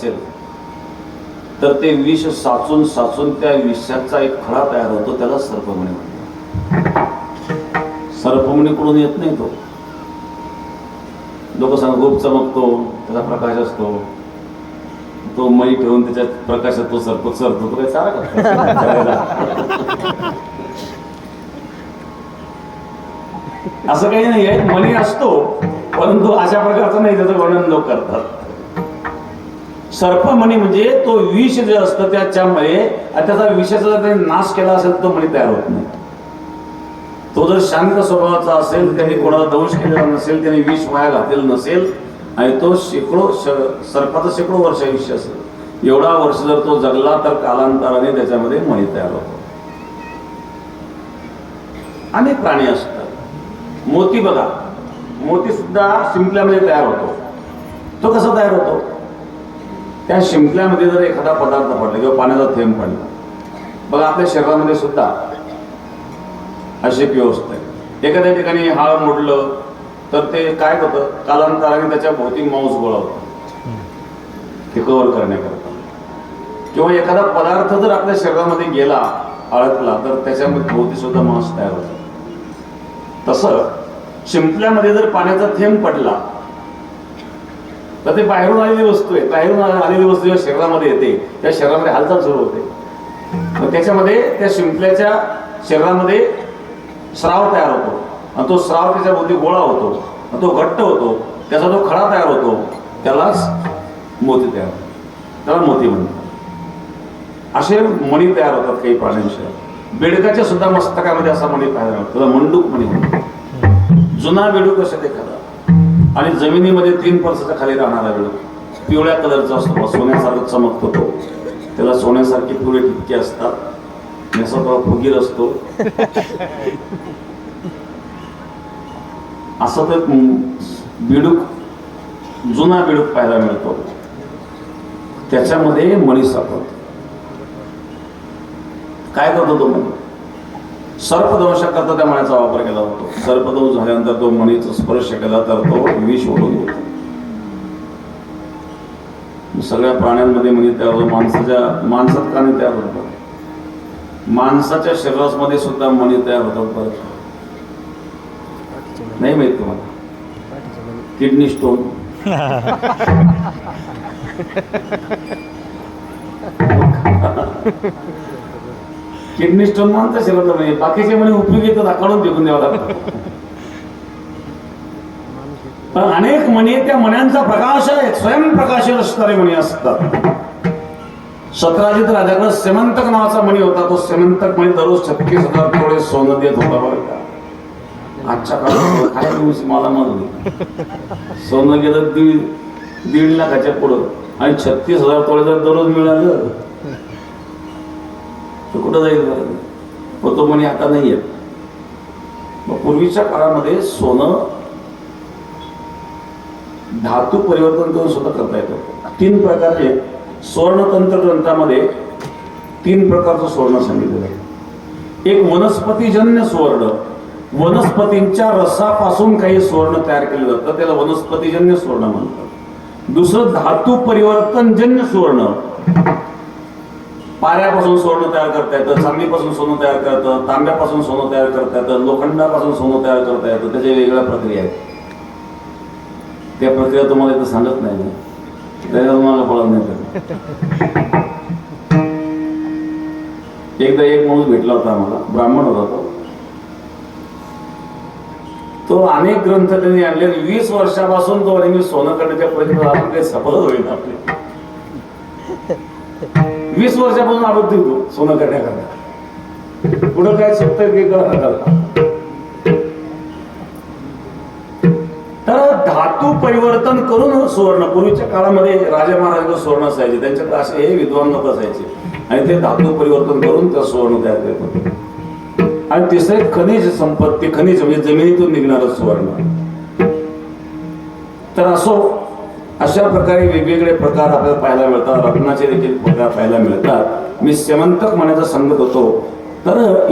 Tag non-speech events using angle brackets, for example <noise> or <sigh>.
असेल तर ते विष साचून साचून त्या विषाचा एक खडा तयार होतो त्याला सर्पमणी म्हणतात. सर्पमणीकडून येत नाही तो. लोक सांग खूप चमकतो त्याचा प्रकाश असतो. तो मई ठेवून त्याच्यात प्रकाशात तो सर्प सरतो तो काय चारा असं काही नाही आहे मणी असतो परंतु अशा प्रकारचं नाही त्याचं वर्णन लोक करतात. सर्पमणी म्हणजे तो विष जे असतं त्याच्यामुळे आणि त्याचा विषाचा जर त्यांनी नाश केला असेल तर तो मणी तयार होत नाही. तो जर शांत स्वभावाचा असेल त्यांनी कोणाला दंश केलेला नसेल त्याने विष वाया घातलेलं नसेल आणि तो शेकडो सर्पाचा शेकडो वर्ष आयुष्य असेल. एवढा वर्ष जर तो जगला तर कालांतराने त्याच्यामध्ये मणी तयार होतो. अनेक प्राणी असतात. मोती बघा. मोती सुद्धा शिंपल्यामध्ये तयार होतो. तो कसा तयार होतो? त्या शिंपल्यामध्ये जर एखादा पदार्थ पडला किंवा पाण्याचा थेंब पडला बघा आपल्या शरीरामध्ये सुद्धा अशी एक व्यवस्था आहे एखाद्या ठिकाणी हाळ मोडलं तर ते काय होतं? कालांतराने त्याच्या भोवती मांस गोळा होतो ते कव्हर करण्याकरता. किंवा एखादा पदार्थ जर आपल्या शरीरामध्ये गेला अडकला तर त्याच्यामध्ये भोवती सुद्धा मांस तयार होतं. तसं शिंपल्यामध्ये जर पाण्याचा थेंब पडला तर ते बाहेरून आलेली वस्तू आहे बाहेरून आलेली वस्तू जेव्हा शरीरामध्ये येते त्या शरीरामध्ये हालचाल सुरू होते. त्याच्यामध्ये त्या शिंपल्याच्या शरीरामध्ये स्राव तयार होतो. आणि तो स्राव त्याच्या भोवती गोळा होतो. आणि तो घट्ट होतो. त्याचा जो खडा तयार होतो. त्यालाच मोती तयार होतो त्याला मोती म्हणतात. असे मणी तयार होतात काही प्राण्यांच्या. बेडकाच्या सुद्धा मस्तकामध्ये असा मणी तयार होतो त्याला मंडूक मणी म्हणतात. जुना बेडूक असेल एखादा आणि जमिनीमध्ये तीन पर्साच्या खाली राहणारा वेळ पिवळ्या कलरचा असतो सोन्यासारखं चमकतो तो. त्याला सोन्यासारखे पिवळे ठिपके असतात. आणि फुगीर असतो. <laughs> असं तर बिडूक जुना बिडूक पाहायला मिळतो. त्याच्यामध्ये मणी सापडतो काय करतो तो मणी? सर्पदंशाकरता त्या मण्याचा वापर केला जातो सर्पदंश झाल्यानंतर तो मणीचा स्पर्श केला तर तो विष ओढून येतो सगळ्या प्राण्यांमध्ये मणी तयार होतो माणसाच्या माणसात काने तयार होतात माणसाच्या शरीरामध्ये सुद्धा मणी तयार होतात बरं नाही माहीत तुम्हाला? किडनी स्टोन <laughs> <laughs> किडनी स्टोन म्हणता शरीरात म्हणजे. बाकीचे म्हणे उपयोगी येतात काढून फेकून द्यावा लागतो. पण अनेक म्हणे त्या मण्यांचा प्रकाश आहे स्वयंप्रकाशी असणारे म्हणे असतात. सतराजित राजाकडे सेमंतक नावाचा मणी होता तो सेमंतक म्हणे दररोज छत्तीस हजार थोडे सोनं देत होता बरं का. आजच्या काळात काय दिवस मला मानली सोनं गेलं दीड दीड लाखाच्या पुढं. आणि छत्तीस हजार थोडे जर दररोज मिळालं तर कुठं जाईल बरं? मग तो म्हणे आता नाही आहे मग पूर्वीच्या काळामध्ये सोनं धातू परिवर्तन करून सुद्धा करता येतं. तीन प्रकारचे सुवर्णतंत्र ग्रंथामध्ये तीन प्रकारचं सुवर्ण सांगितलेलं आहे. एक वनस्पतीजन्य सुवर्ण. वनस्पतींच्या रसापासून काही सुवर्ण तयार केलं जातं त्याला वनस्पतीजन्य सुवर्ण म्हणतात. दुसरं धातू परिवर्तनजन्य सुवर्ण. पाऱ्यापासून सोनं तयार करता येतं चांदीपासून सोनं तयार करतं तांब्यापासून सोनं तयार करता येतं लोखंडापासून सोनं तयार करता येतं. त्याच्या वेगवेगळ्या प्रक्रिया आहेत. त्या प्रक्रिया तुम्हाला इथं सांगत नाही त्याच्या तुम्हाला कळत नाही एकदा एक माणूस भेटला होता आम्हाला ब्राह्मण होता तो. तो अनेक ग्रंथ त्यांनी आणले वीस वर्षापासून तो नेहमी सोनं करण्याच्या प्रयत्न अजून काही सफल होईल आपले. वीस वर्षापासून आबद्ध होतो सोनं करण्याकरता. पुढं काय सोपत तर धातू परिवर्तन करून सुवर्ण पूर्वीच्या काळामध्ये राजा महाराज सुवर्ण असायचे त्यांच्याकडे असे हे विद्वान लोक असायचे. आणि ते धातू परिवर्तन करून त्या सुवर्ण तयार करत होते. आणि तिसरे खनिज संपत्ती खनिज म्हणजे जमिनीतून निघणारं सुवर्ण. तर असो अशा प्रकारे वेगवेगळे प्रकार आपल्याला पाहायला मिळतात. रत्नाचे देखील प्रकार पाहायला मिळतात. मी सेमंतक म्हणायचं सांगत होतो. तर